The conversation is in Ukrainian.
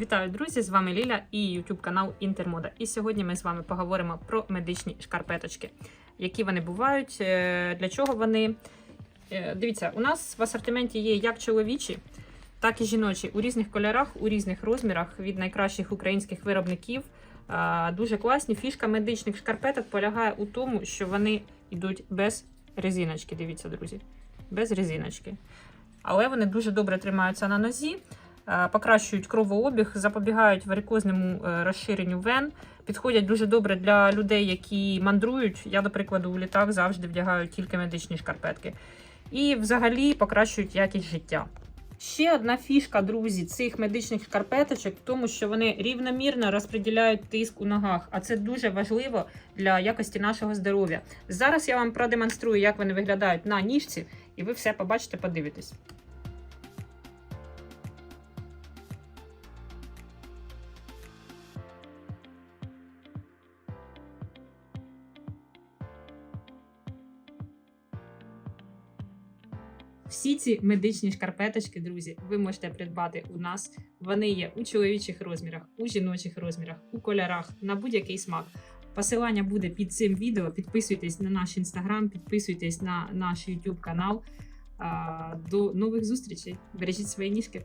Вітаю, друзі! З вами Ліля і YouTube канал Інтермода. І сьогодні ми з вами поговоримо про медичні шкарпеточки, які вони бувають, е, для чого вони. Е, Дивіться, у нас в асортименті є як чоловічі, так і жіночі у різних кольорах, у різних розмірах від найкращих українських виробників. Е, Дуже класні. Фішка медичних шкарпеток полягає у тому, що вони йдуть без резиночки. Дивіться, друзі, без резиночки. Але вони дуже добре тримаються на нозі. Е, покращують кровообіг, запобігають варикозному е, розширенню вен, підходять дуже добре для людей, які мандрують. Я, до прикладу, у літак завжди вдягаю тільки медичні шкарпетки. І взагалі покращують якість життя. Ще одна фішка, друзі, цих медичних шкарпеточок в тому, що вони рівномірно розподіляють тиск у ногах, а це дуже важливо для якості нашого здоров'я. Зараз я вам продемонструю, як вони виглядають на ніжці, і ви все побачите, подивитесь. Всі ці медичні шкарпеточки, друзі, ви можете придбати у нас. Вони є у чоловічих розмірах, у жіночих розмірах, у кольорах на будь-який смак. Посилання буде під цим відео. Підписуйтесь на наш інстаграм, підписуйтесь на наш YouTube канал. До нових зустрічей. Бережіть свої ніжки.